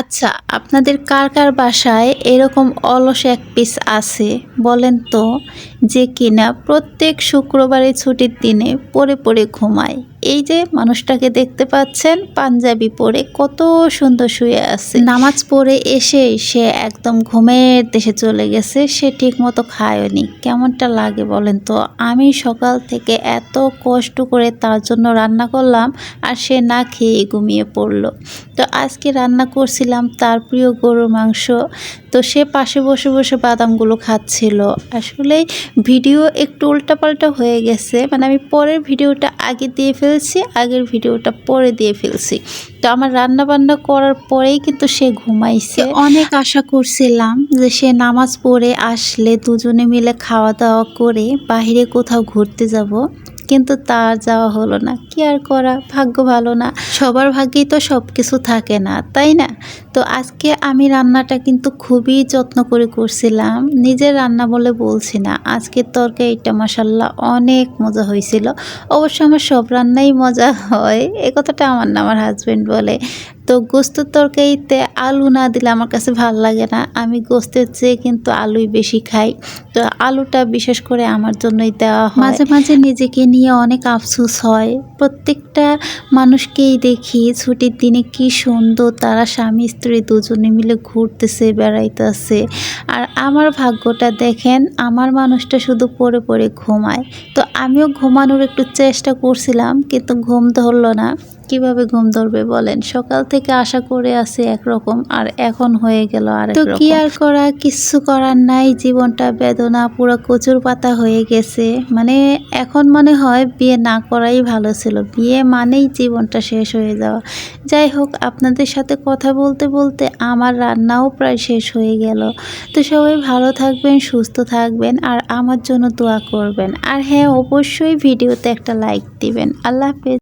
আচ্ছা আপনাদের কার কার বাসায় এরকম অলস এক পিস আছে বলেন তো, যে কিনা প্রত্যেক শুক্রবারে ছুটির দিনে পরে পরে ঘুমায়? এই যে মানুষটাকে দেখতে পাচ্ছেন, পাঞ্জাবি পরে কত সুন্দর শুয়ে আছে। নামাজ পড়ে এসে সে একদম ঘুমের দেশে চলে গেছে, সে ঠিক মতো খায়নি। কেমনটা লাগে বলেন তো? আমি সকাল থেকে এত কষ্ট করে তার জন্য রান্না করলাম আর সে না খেয়ে ঘুমিয়ে পড়ল। তো আজকে রান্না করছিলাম তার প্রিয় গরুর মাংস। তো সে পাশে বসে বসে বাদামগুলো খাচ্ছিল। আসলে ভিডিও একটু উল্টাপাল্টা হয়ে গেছে। মানে আমি পরের ভিডিওটা আগে দিয়ে ফেলছি, আগের ভিডিওটা পরে দিয়ে ফেলছি। তো আমার রান্না বান্না করার পরেই কিন্তু সে ঘুমাইছে। অনেক আশা করছিলাম যে সে নামাজ পড়ে আসলে দুজনে মিলে খাওয়া দাওয়া করে বাইরে কোথাও ঘুরতে যাব। কিন্তু তার যাওয়া হলো না। কি আর করা? ভাগ্য ভালো না। সবার ভাগ্যেই তো সব কিছু থাকে না, তাই না? তো আজকে আমি রান্নাটা কিন্তু খুবই যত্ন করে করছিলাম। নিজের রান্না বলে বলছি না। আজকের তরকারি এটা মশাল্লা অনেক মজা হয়েছিল। অবশ্য আমার সব রান্নাই মজা হয়। এ কথাটা আমার না, আমার হাজব্যান্ড বলে। তো গোস্তের তরকারিতে আলু না দিলে আমার কাছে ভালো লাগে না। আমি গোস্তের চেয়ে কিন্তু আলুই বেশি খাই। তো আলুটা বিশেষ করে আমার জন্যই দেওয়া হয়। মাঝে মাঝে নিজেকে নিয়ে অনেক আফসোস হয়। প্রত্যেকটা মানুষকেই দেখি ছুটির দিনে কি সুন্দর তারা স্বামী, স্ত্রী দুজনে মিলে ঘুরতেছে, বেড়াইতেছে। আর আমার ভাগ্যটা দেখেন, আমার মানুষটা শুধু পড়ে পড়ে ঘুমায়। তো আমিও ঘুমানোর একটু চেষ্টা করছিলাম, কিন্তু ঘুম ধরলো না। কীভাবে ঘুম ধরবে বলেন? সকাল থেকে আশা করে আছে একরকম আর এখন হয়ে গেল আর তো কি আর করা? কিচ্ছু করার নাই জীবনটা বেদনা পুরো কচুর পাতা হয়ে গেছে। মানে এখন মনে হয় বিয়ে না করাই ভালো ছিল। বিয়ে মানেই জীবনটা শেষ হয়ে যাওয়া। যাই হোক আপনাদের সাথে কথা বলতে বলতে আমার রান্নাও প্রায় শেষ হয়ে গেল। তো সবাই ভালো থাকবেন সুস্থ থাকবেন আর আমার জন্য দোয়া করবেন। আর হ্যাঁ অবশ্যই ভিডিওতে একটা লাইক দিবেন। আল্লাহ হাফেজ।